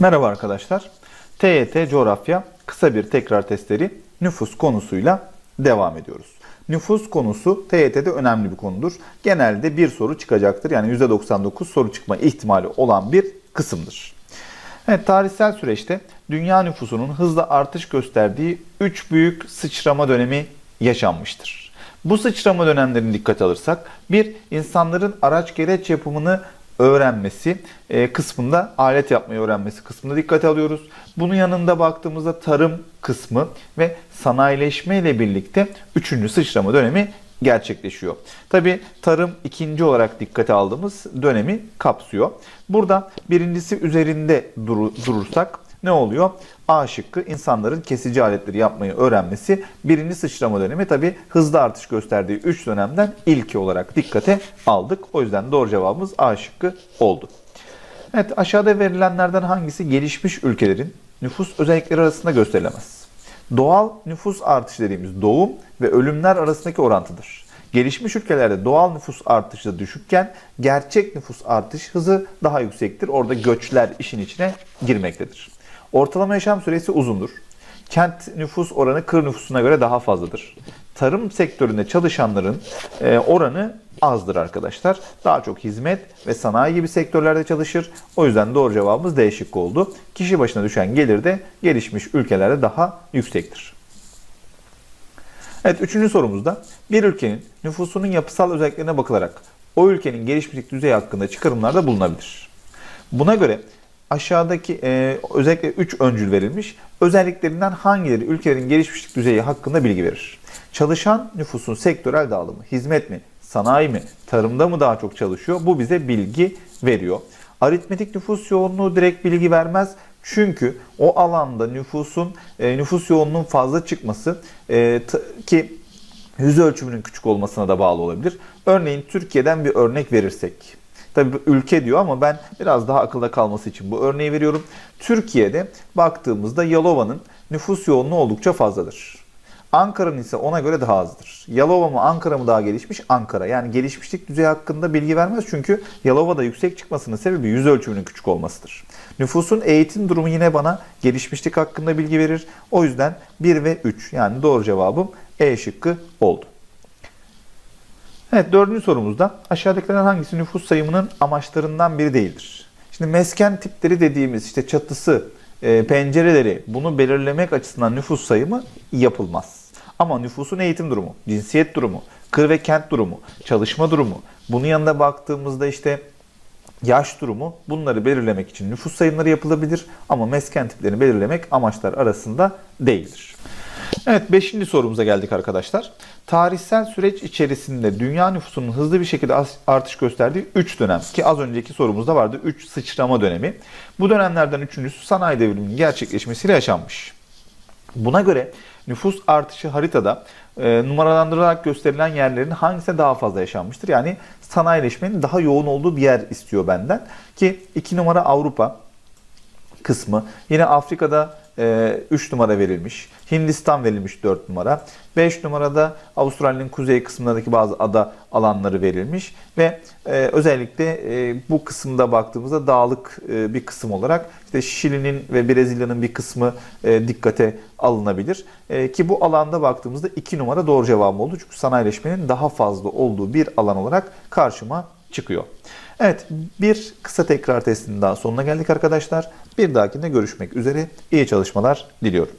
Merhaba arkadaşlar. TYT Coğrafya kısa bir tekrar testleri nüfus konusuyla devam ediyoruz. Nüfus konusu TYT'de önemli bir konudur. Genelde bir soru çıkacaktır. Yani %99 soru çıkma ihtimali olan bir kısımdır. Evet, tarihsel süreçte dünya nüfusunun hızla artış gösterdiği 3 büyük sıçrama dönemi yaşanmıştır. Bu sıçrama dönemlerini dikkate alırsak bir insanların araç gereç yapımını öğrenmesi e, kısmında alet yapmayı öğrenmesi kısmında dikkate alıyoruz. Bunun yanında baktığımızda tarım kısmı ve sanayileşme ile birlikte üçüncü sıçrama dönemi gerçekleşiyor. Tabi tarım ikinci olarak dikkate aldığımız dönemi kapsıyor. Burada birincisi üzerinde duru- durursak ne oluyor? A şıkkı insanların kesici aletleri yapmayı öğrenmesi birinci sıçrama dönemi tabi hızlı artış gösterdiği 3 dönemden ilki olarak dikkate aldık. O yüzden doğru cevabımız A şıkkı oldu. Evet aşağıda verilenlerden hangisi gelişmiş ülkelerin nüfus özellikleri arasında gösterilemez? Doğal nüfus artışı dediğimiz doğum ve ölümler arasındaki orantıdır. Gelişmiş ülkelerde doğal nüfus artışı düşükken gerçek nüfus artış hızı daha yüksektir. Orada göçler işin içine girmektedir. Ortalama yaşam süresi uzundur. Kent nüfus oranı kır nüfusuna göre daha fazladır. Tarım sektöründe çalışanların e, oranı azdır arkadaşlar. Daha çok hizmet ve sanayi gibi sektörlerde çalışır. O yüzden doğru cevabımız D şıkkı oldu. Kişi başına düşen gelir de gelişmiş ülkelerde daha yüksektir. Evet üçüncü sorumuzda bir ülkenin nüfusunun yapısal özelliklerine bakılarak o ülkenin gelişmişlik düzeyi hakkında çıkarımlarda bulunabilir. Buna göre aşağıdaki e, özellikle 3 öncül verilmiş. Özelliklerinden hangileri ülkelerin gelişmişlik düzeyi hakkında bilgi verir? Çalışan nüfusun sektörel dağılımı, hizmet mi, sanayi mi, tarımda mı daha çok çalışıyor? Bu bize bilgi veriyor. Aritmetik nüfus yoğunluğu direkt bilgi vermez. Çünkü o alanda nüfusun e, nüfus yoğunluğunun fazla çıkması e, ki yüz ölçümünün küçük olmasına da bağlı olabilir. Örneğin Türkiye'den bir örnek verirsek. Tabii bu ülke diyor ama ben biraz daha akılda kalması için bu örneği veriyorum. Türkiye'de baktığımızda Yalova'nın nüfus yoğunluğu oldukça fazladır. Ankara'nın ise ona göre daha azdır. Yalova mı Ankara mı daha gelişmiş? Ankara. Yani gelişmişlik düzeyi hakkında bilgi vermez çünkü Yalova'da yüksek çıkmasının sebebi yüz ölçümünün küçük olmasıdır. Nüfusun eğitim durumu yine bana gelişmişlik hakkında bilgi verir. O yüzden 1 ve 3 yani doğru cevabım E şıkkı oldu. Evet dördüncü sorumuzda aşağıdakilerden hangisi nüfus sayımının amaçlarından biri değildir? Şimdi mesken tipleri dediğimiz işte çatısı, e, pencereleri bunu belirlemek açısından nüfus sayımı yapılmaz. Ama nüfusun eğitim durumu, cinsiyet durumu, kır ve kent durumu, çalışma durumu, bunun yanında baktığımızda işte yaş durumu bunları belirlemek için nüfus sayımları yapılabilir ama mesken tiplerini belirlemek amaçlar arasında değildir. Evet 5. sorumuza geldik arkadaşlar. Tarihsel süreç içerisinde dünya nüfusunun hızlı bir şekilde artış gösterdiği 3 dönem ki az önceki sorumuzda vardı 3 sıçrama dönemi. Bu dönemlerden üçüncüsü sanayi devriminin gerçekleşmesiyle yaşanmış. Buna göre nüfus artışı haritada e, numaralandırılarak gösterilen yerlerin hangisine daha fazla yaşanmıştır? Yani sanayileşmenin daha yoğun olduğu bir yer istiyor benden. Ki 2 numara Avrupa kısmı. Yine Afrika'da 3 numara verilmiş. Hindistan verilmiş 4 numara. 5 numarada Avustralya'nın kuzey kısmındaki bazı ada alanları verilmiş ve e, özellikle e, bu kısımda baktığımızda dağlık e, bir kısım olarak işte Şili'nin ve Brezilya'nın bir kısmı dikkate alınabilir. Ki bu alanda baktığımızda 2 numara doğru cevabım oldu. Çünkü sanayileşmenin daha fazla olduğu bir alan olarak karşıma çıkıyor. Evet bir kısa tekrar testinin daha sonuna geldik arkadaşlar. Bir dahakinde görüşmek üzere. İyi çalışmalar diliyorum.